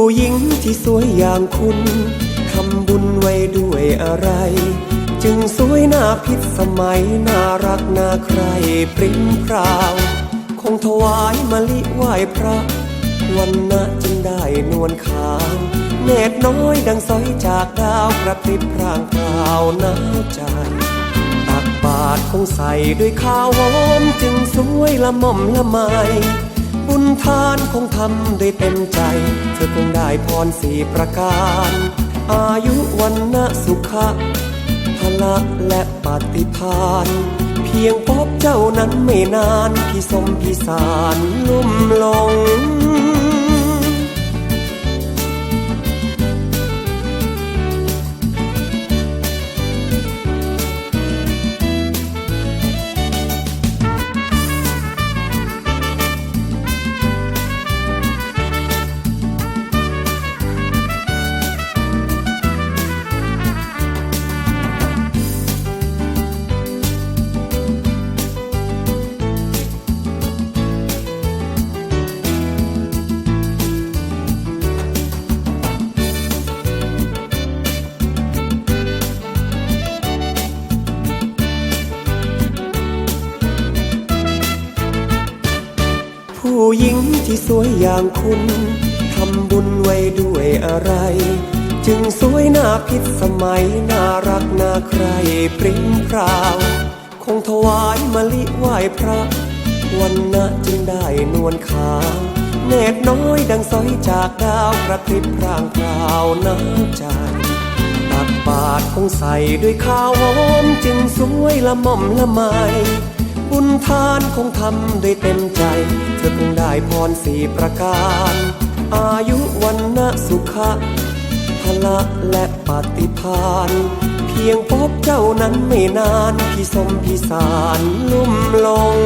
ู้หญิงที่สวยอย่างคุณ ทำบุญไว้ด้วยอะไร จึงสวยหน้าพิษสมัย น่ารักน่าใครปริ้มพราว คงถวายมะลิไหว้พระ วันนะจึงได้นวลขาวเนตรน้อยดังสอยจากดาวกระพริบพรางพราวหนาใจตักบาทคงใส่ด้วยข้าวหอมจึงสวยละม่อมละไม ทานคงทำด้วยเต็มใจ เธอคงได้พรสี่ประการ อายุวันนะสุขะพละและปฏิพานเพียงพบเจ้านั้นไม่นาน พี่สมพี่สารลุ่มลง ผู้หญิงที่สวยอย่างคุณ ทำบุญไว้ด้วยอะไร จึงสวยหน้าพิษสมัย น่ารักน่าใครปริ้งพราว คงถวายมะลิไหว้พระ วันนะจึงได้นวลขาวเนตรน้อยดังสอยจากดาวกระพริบพรางพราวน้ำใจตักบาทคงใส่ด้วยข้าวหอมจึงสวยละม่อมละไม บุญทานคงทำด้วยเต็มใจ เธอคงได้พรสี่ประการ อายุวันนะสุขะพละและปฏิพานเพียงพบเจ้านั้นไม่นาน พี่สมพี่สารลุ่มหลง